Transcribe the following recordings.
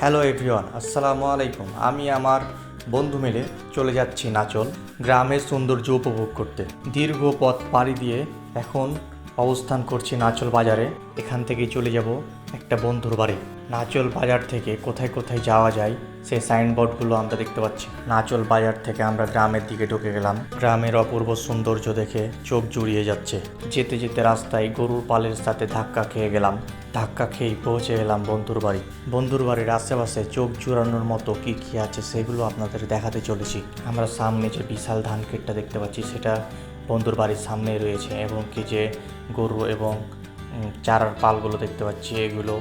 Hello everyone আসসালামু আলাইকুম আমি আমার বন্ধু মিলে চলে যাচ্ছি নাচল গ্রামের সৌন্দর্য উপভোগ করতে। দীর্ঘ পথ পাড়ি দিয়ে এখন অবস্থান করছি নাচল বাজারে। এখান থেকেই চলে যাব একটা বন্ধুর বাড়ি। নাচল বাজার থেকে কোথায় কোথায় যাওয়া যায়, সেই সাইনবোর্ডগুলো আমরা দেখতে পাচ্ছি। নাচল বাজার থেকে আমরা গ্রামের দিকে ঢুকে গেলাম। গ্রামের অপূর্ব সৌন্দর্য দেখে চোখ জুড়িয়ে যাচ্ছে। যেতে যেতে রাস্তায় গরুর পালের সাথে ধাক্কা খেয়ে গেলাম। ধাক্কা খেয়েই পৌঁছে গেলাম বন্ধুর বাড়ি। বন্ধুর বাড়ির আশেপাশে চোখ জুড়ানোর মতো কি কি আছে সেগুলো আপনাদের দেখাতে চলেছি। আমরা সামনে যে বিশাল ধান ক্ষেতটা দেখতে পাচ্ছি, সেটা বন্ধুর বাড়ির সামনেই রয়েছে এবং কি যে গরু এবং চারার পালগুলো দেখতে পাচ্ছি। এগুলো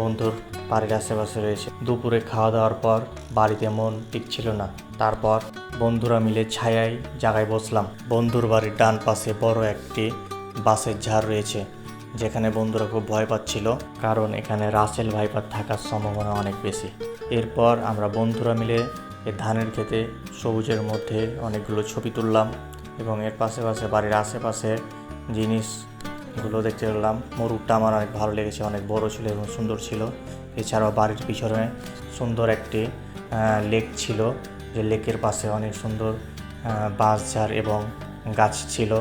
বন্ধুর বাড়ির আশেপাশে রয়েছে। দুপুরে খাওয়া দাওয়ার পর বাড়িতে মন টিকছিল না। তারপর বন্ধুরা মিলে ছায়ায় জায়গায় বসলাম। বন্ধুর বাড়ির ডান পাশে বড় একটি বাসের ঝাড় রয়েছে, যেখানে বন্ধুরা খুব ভয় পাচ্ছিল, কারণ এখানে রাসেল ভাইপার থাকার সম্ভাবনা অনেক বেশি। এরপর আমরা বন্ধুরা মিলে এই ধানের খেতে সবুজের মধ্যে অনেকগুলো ছবি তুললাম এবং এর পাশে পাশে বাড়ির আশেপাশে জিনিসগুলো দেখতে পেলাম। মরুরটা আমার অনেক ভালো লেগেছে, অনেক বড় ছিল এবং সুন্দর ছিল। এছাড়াও বাড়ির পিছনে সুন্দর একটি লেক ছিল, যে লেকের পাশে অনেক সুন্দর বাঁশঝাড় এবং গাছ ছিল।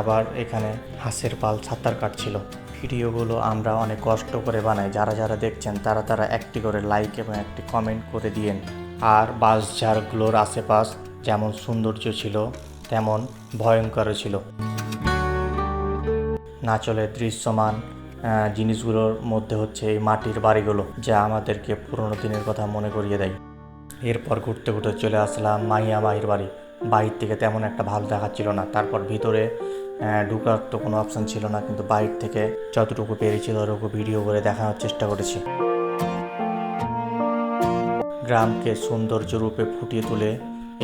আবার এখানে হাঁসের পাল সাঁতার কাটছিল ভিডিওগুলো আমরা অনেক কষ্ট করে বানাই। যারা যারা দেখছেন, তারা তারা একটি করে লাইক এবং একটি কমেন্ট করে দিয়েন। আর বাঁশঝাড়গুলোর আশেপাশ যেমন সৌন্দর্য ছিল, তেমন ভয়ঙ্করও ছিল। নাচলের দৃশ্যমান জিনিসগুলোর মধ্যে হচ্ছে এই মাটির বাড়িগুলো যা আমাদেরকে পুরোনো দিনের কথা মনে করিয়ে দেয়। এরপর ঘুরতে ঘুরতে চলে আসলাম মাহিয়া মাহির বাড়ি। বাইর থেকে তেমন একটা ভালো দেখাচ্ছিল না। তারপর ভিতরে ঢুকার তো কোনো অপশান ছিল না, কিন্তু বাইর থেকে যতটুকু পেরেছি ততটুকু ভিডিও করে দেখানোর চেষ্টা করেছি। গ্রামকে সৌন্দর্য রূপে ফুটিয়ে তুলে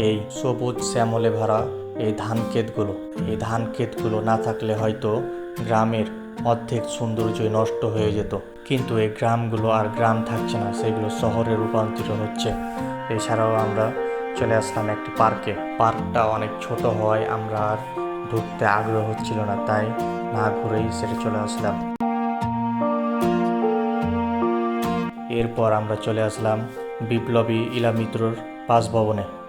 এই সবুজ শ্যামলে ভরা এই ধান ক্ষেতগুলো এই ধান ক্ষেতগুলো না থাকলে হয়তো গ্রামের অর্ধেক সৌন্দর্যই নষ্ট হয়ে যেত। কিন্তু এই গ্রামগুলো আর গ্রাম থাকছে না, সেগুলো শহরে রূপান্তরিত হচ্ছে। এছাড়াও আমরা চলে আসলাম একটি পার্কে। পার্কটা অনেক ছোট হওয়ায় আমরা আর ঢুকতে আগ্রহ হচ্ছিল না, তাই না ঘুরেই সেটা চলে আসলাম। এরপর আমরা চলে আসলাম বিপ্লবী ইলামিত্রর বাসভবনে।